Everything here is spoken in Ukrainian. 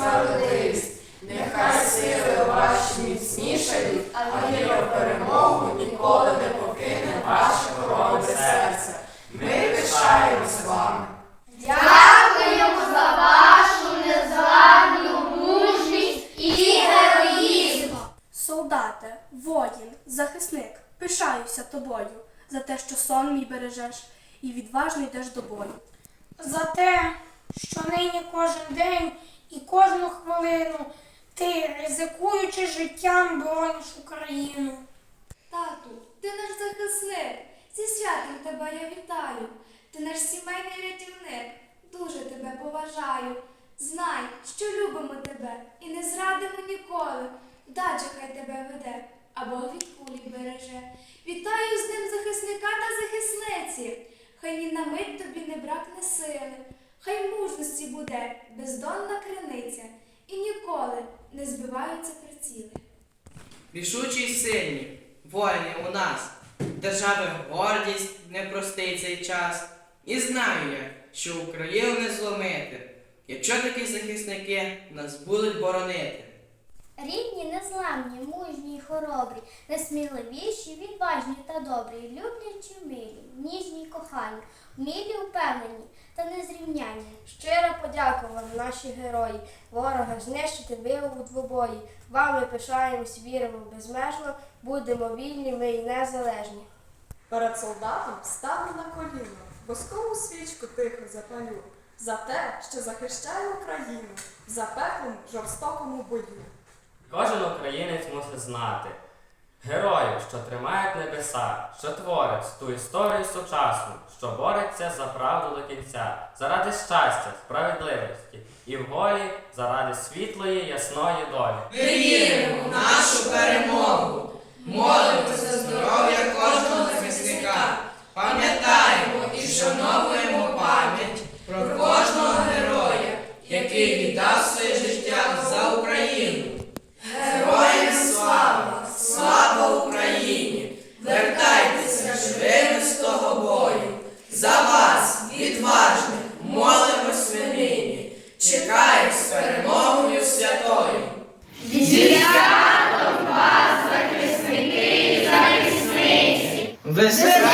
справедливість. Нехай сили ваші міцнішають, а віра в перемогу ніколи не покине ваше хоробе серце. Ми пишаємося вами. Дякуємо за вашу незламну мужність і героїзм. Солдате, воїн, захисник, пишаюся тобою за те, що сон мій бережеш, і відважно йдеш до бою. За те, що нині кожен день і кожну хвилину ти, ризикуючи життям, борониш Україну. Тату, ти наш захисник. Зі святом тебе я вітаю. Ти наш сімейний рятівник. Дуже тебе поважаю. Знай, що любимо тебе і не зрадимо ніколи. Вдача хай тебе веде, а Бог від кулі береже. Вітаю з ним захисника та захисниці. Хай ні на мить тобі не бракне сили. Хай мужності буде бездонна криниця, і ніколи не збиваються приціли. Рішучі й сильні, воїни у нас, держави гордість непростий цей час. І знаю я, що Україну не зломити, якщо такі захисники нас будуть боронити. Рідні, незламні, мужні й хоробрі, несміливіші, відважні та добрі, люблячі милі, ніжні й кохані, вмілі впевнені та незрівняні. Щиро подяку вам, наші герої, ворога знищити ви у двобої. Вами пишаємось, віримо безмежно, будемо вільні, ми й незалежні. Перед солдатом стану на коліно, воскову свічку тихо запалю за те, що захищає Україну в запеклому жорстокому бою. Кожен українець мусить знати героїв, що тримають небеса, що творять ту історію сучасну, що бореться за правду до кінця, заради щастя, справедливості і волі заради світлої, ясної долі. Ми віримо в нашу перемогу, versus